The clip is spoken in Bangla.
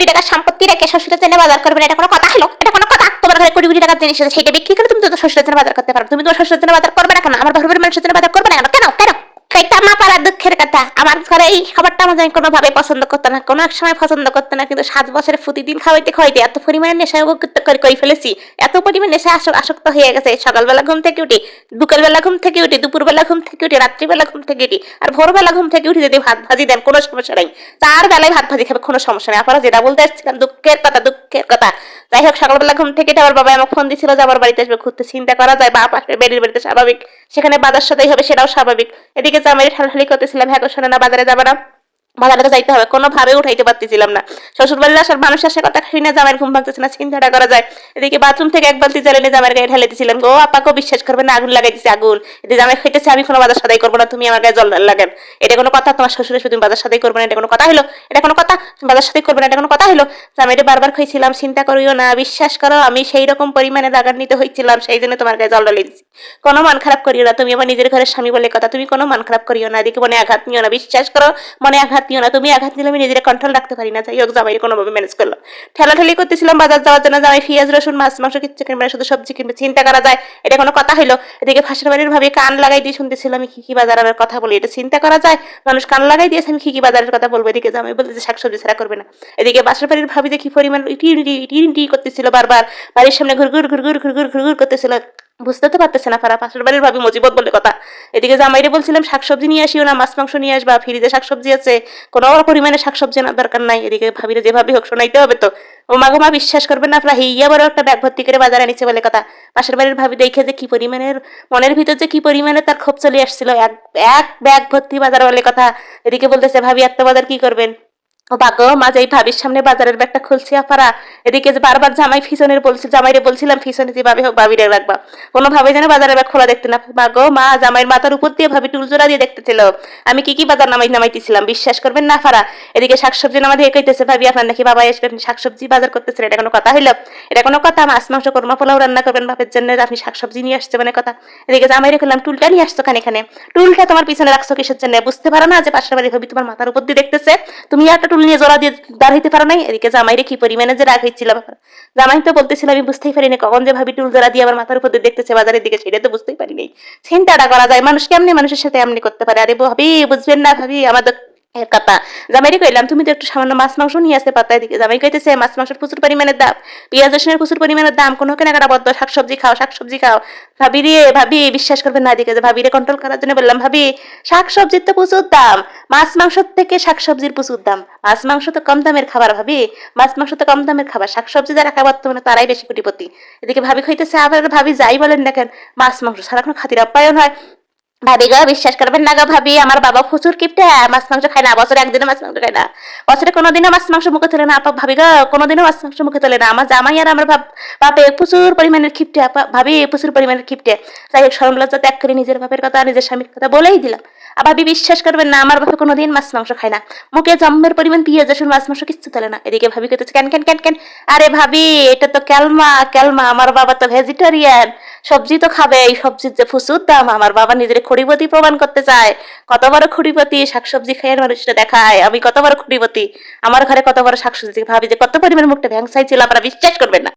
কোটি টাকার সম্পত্তি রেখে শ্বশুরের জন্য বাজার করবে এটা কোনো কথা? হলো এটা কোনো কথা? তোমার ঘরে কোটি কোটি টাকার জিনিস আছে সেটা বিক্রি করে তুমি তো শ্বশুরের জন্য বাজার করতে পারো। তুমি তো শ্বশুরের জন্য বাজার করবে না কেন? আমার ঘরের মানুষের জন্য বাজার করবে না কেন? কেন? কেন? মা পাড়া দুঃখের কথা। আমার ঘরে এই খাবারটা আমার কোনোভাবে পছন্দ করতো না, কোনো এক সময় পছন্দ করতো না, কিন্তু সাত প্রতিদিন খাওয়াইতে খাওয়াইতে এত পরিমাণে নেশা করে ফেলেছি, এত পরিমাণে নেশা আস- আসক্ত হয়ে গেছে। সকালবেলা ঘুম থেকে উঠি ঘুম থেকে উঠি, দুপুরবেলা ঘুম থেকে উঠি, রাত্রিবেলা ঘুম থেকে উঠি, আর ভোরবেলা ঘুম থেকে উঠি যদি ভাত ভাজি দেন, কোনো সমস্যা নেই। চার বেলায় ভাত ভাজি খাবে, কোনো সমস্যা নেই। আপনারা যেটা বলতে দুঃখের কথা দুঃখের কথা। যাই হোক, সকালবেলা ঘুম থেকে আমার বাবা আমাকে ফোন দিছিল যে আমার বাড়িতে আসবে, ঘুরতে চিন্তা করা যায় বা পাশের বাড়িতে স্বাভাবিক। সেখানে বাজার সাথেই হবে, সেটাও স্বাভাবিক। এদিকে জামাইয়ের ঠালাঠালি করতেছিলাম হ্যাঁ তো শোনা না বাজারে যাবা না। বাজারে যাইতে হবে কোনোভাবে উঠাইতে পারতেছিলাম না। শ্বশুর বাড়ির আসার মানুষ আসে কথা শুনে জামাইয়ের ঘুম ভাঙতেছে না, চিন্তাটা করা যায়। এদিকে বাথরুম থেকে এক বালতি এনে জামাইয়ের গায়ে ঢেলে দিয়েছিলাম গো আপাকেও বিশ্বাস করবে না, আগুন লাগাই দিচ্ছে আগুন। এদিকে জামাই খাইতেছে, আমি কোনো বাজার সাদাই করব না, তুমি আমার গায়ে জল লাগান। এটা কোনো কথা, তোমার শ্বশুরের তুমি বাজার সাদাই করবে না, এটা কোনো কথা হলো? এটা কোনো কথা? বাজার সাদাই করবে না, এটা কোনো কথা হলো? জামাইটা বারবার খাইছিলাম, চিন্তা করিও না, বিশ্বাস করো, আমি সেই রকম পরিমাণে রাগান্বিত হয়েছিলাম সেই জন্য তোমার গায়ে জল ঢালে দিচ্ছি কোনো মান খারাপ করিও না, তুমি আমার নিজের ঘরের স্বামী বলে কথা, তুমি কোনো মান খারাপ করিও না, এদিকে মনে আঘাত নিও না, বিশ্বাস করো, মনে আঘাত নিও না, তুমি আঘাত নিলে আমি নিজের কন্ট্রোল রাখতে পারি না। যাই হোক জামাই কোনোভাবে ম্যানেজ করল ঠেলাঠেলি করতেছিলাম, বাজার যাওয়ার জন্য জামাই পেঁয়াজ, রসুন, মাছ, মাংস কিচ্ছু কিনবে শুধু সবজি কিনবে। চিন্তা করা যায়, এটা কোনো কথা হইল। এদিকে ফাঁসের বাড়ির ভাবে কান লাগাই দিয়ে শুনতেছিল, আমি কি কি বাজারের কথা বলি, এটা চিন্তা করা যায়? মানুষ কান লাগাই দিয়েছে, আমি কি কি বাজারের কথা বলব? এদিকে জামাই বলতে যে শাকসবজি ছাড়া করবে না। এদিকে বাসার বাড়ির ভাবি যে কি পরিমাণ টি টি করতেছিল বারবার, বাড়ির সামনে ঘুরঘুর ঘুরঘুর ঘুরঘুর ঘুরঘুর করতেছিল। বুঝতে তো পারতেছে না পারা পাশের বাড়ির ভাবি মজিবত বলে কথা। এদিকে যে জামাইরে বলছিলাম, শাকসবজি নিয়ে আসিও না, মাছ মাংস নিয়ে আসবা, ফ্রিজে শাকসবজি আছে, কোনো পরিমাণে শাকসবজি আনার দরকার নাই। এদিকে ভাবিরে যেভাবে হোক শোনাইতে হবে তো। ও মাগো মা, বিশ্বাস করবে না আপনার হিয়া বড় একটা ব্যাগ ভর্তি করে বাজারে আনিছে বলে কথা। পাশের বাড়ির ভাবি দেখে যে কি পরিমাণের, মনের ভিতর যে কি পরিমাণে তার ক্ষোভ চলে আসছিল, এক এক ব্যাগ ভর্তি বাজার বলে কথা। এদিকে বলতেছে, ভাবি এত বাজার কি করবেন? বাগো মাঝে এই ভাবির সামনে বাজারের ব্যাগটা খুলছি, আপারা। এদিকে যে বারবার জামাই ফিসনের বলছে, জামাইরে বলছিলাম ফিসনে যেভাবে হোক ভাবিরে রাখবা কোনোভাবে যেন বাজারের ব্যাগ খোলা দেখতে না মাগো মা, জামাইয়ের মাথার উপর দিয়ে ভাবি টুলজোড়া দিয়ে দেখতেছিল আমি কি কি বাজার নামাই নামাইতেছিলাম, বিশ্বাস করবেন না ফারা এদিকে শাকসবজি নামা দিয়ে কইতেছে, ভাবি, আপনার নাকি বাবা আসবে আপনি শাকসবজি বাজার করতেছেন, এটা কোনো কথা হইল? এটা কোনো কথা, মাছ, মাংস, কর্মা, পোলাও রান্না করবেন বাপের জন্য, আপনি শাকসবজি নিয়ে আসছে মানে কথা। এদিকে জামাইরে করলাম টুলটা নিয়ে আসছো খানে এখানে? টুলটা তোমার পিছনে রাখছো কিসের জন্য? বুঝতে পারো না যে পাশের বাড়ি ভাবি তোমার মাথার উপর দিয়ে দেখতেছে? তুমি একটা টুল নিয়ে জোড়া দিয়ে দাঁড়াইতে পারো নাই? এদিকে জামাইরে কি পরিমাণে যে রাগ হয়েছিল জামাই তো বলতেছিলাম আমি বুঝতেই পারিনি কখন যে ভাবি টুল জোড়া দিয়ে আমার মাথার উপর দিয়ে দেখতেছে বাজারের দিকে, সেটা তো বুঝতেই পারিনি। চিন্তাটা করা যায়, মানুষ কেমনি মানুষের সাথে এমনি করতে পারে? আরে ভাবি, বুঝবেন না ভাবি আমাদের এর কথা জামাইরে কইলাম, তুমি তো একটু সামান্য মাছ মাংস নিয়ে আসতে পারতা এদিকে। জামাই কইতেছে, মাছ মাংসের প্রচুর পরিমাণের দাম। পেঁয়াজ রসুনের প্রচুর পরিমাণের দাম। কোনো কেনাকাটা বদ্ধ। শাকসবজি খাও শাকসবজি খাও। ভাবি রে, ভাবি, বিশ্বাস করবেন না দিকে ভাবি রে কন্ট্রোল করার জন্য বললাম, ভাবি, শাকসবজির তো প্রচুর দাম। মাছ মাংস থেকে শাকসবজির প্রচুর দাম। মাছ মাংস তো কম দামের খাবার, ভাবি। মাছ মাংস তো কম দামের খাবার। শাকসবজি যারা খাবার তো মানে তারাই বেশি কোটিপতি। এদিকে ভাবি খাইতেছে আবার ভাবি যাই বলেন দেখেন মাছ মাংস সারা কোনো খাতির আপ্যায়ন হয়। ভাবি গা বিশ্বাস করবেন না গো ভাবি, আমার বাবা প্রচুর কিপটে মাছ মাংস খায় না, বছরে একদিনও মাছ মাংস খায় না। বছরে কোনোদিনও মাছ মাংস মুখে তোলে না, আপা ভাবি গো কোনোদিনও মাছ মাংস মুখে তোলে না। আমার জামাই আর আমার বাপে প্রচুর পরিমাণের খিপটে আপা ভাবি প্রচুর পরিমাণের খিপটে যাই হোক সরম লজ্জা ত্যাগ করে নিজের বাপের কথা, নিজের স্বামীর কথা বলেই দিলাম। আর ভাবি, বিশ্বাস করবেন না, আমার বাপে কোনোদিন মাছ মাংস খায় না। মুখে জম্মের পরিমাণ পেঁয়াজ, রসুন, মাছ মাংস কিচ্ছু তোলে না। এদিকে ভাবি কেতেছে কেন কেন কেন কেন? আরে ভাবি, এটা তো ক্যালমা ক্যালমা আমার বাবা তো ভেজিটেরিয়ান সবজি তো খাবে এই সবজির যে প্রচুর দাম, আমার বাবা নিজের খড়িপতি প্রমাণ করতে চায়। কত বড় খড়িপতি শাকসবজি খেয়ে মানুষটা দেখায়। আমি কত বড় খড়িপতি আমার ঘরে কত বড় শাকসবজি? ভাবি যে কত পরিমাণ মুখটা ভ্যাংসাই ছিল, আপনারা বিশ্বাস করবেন না।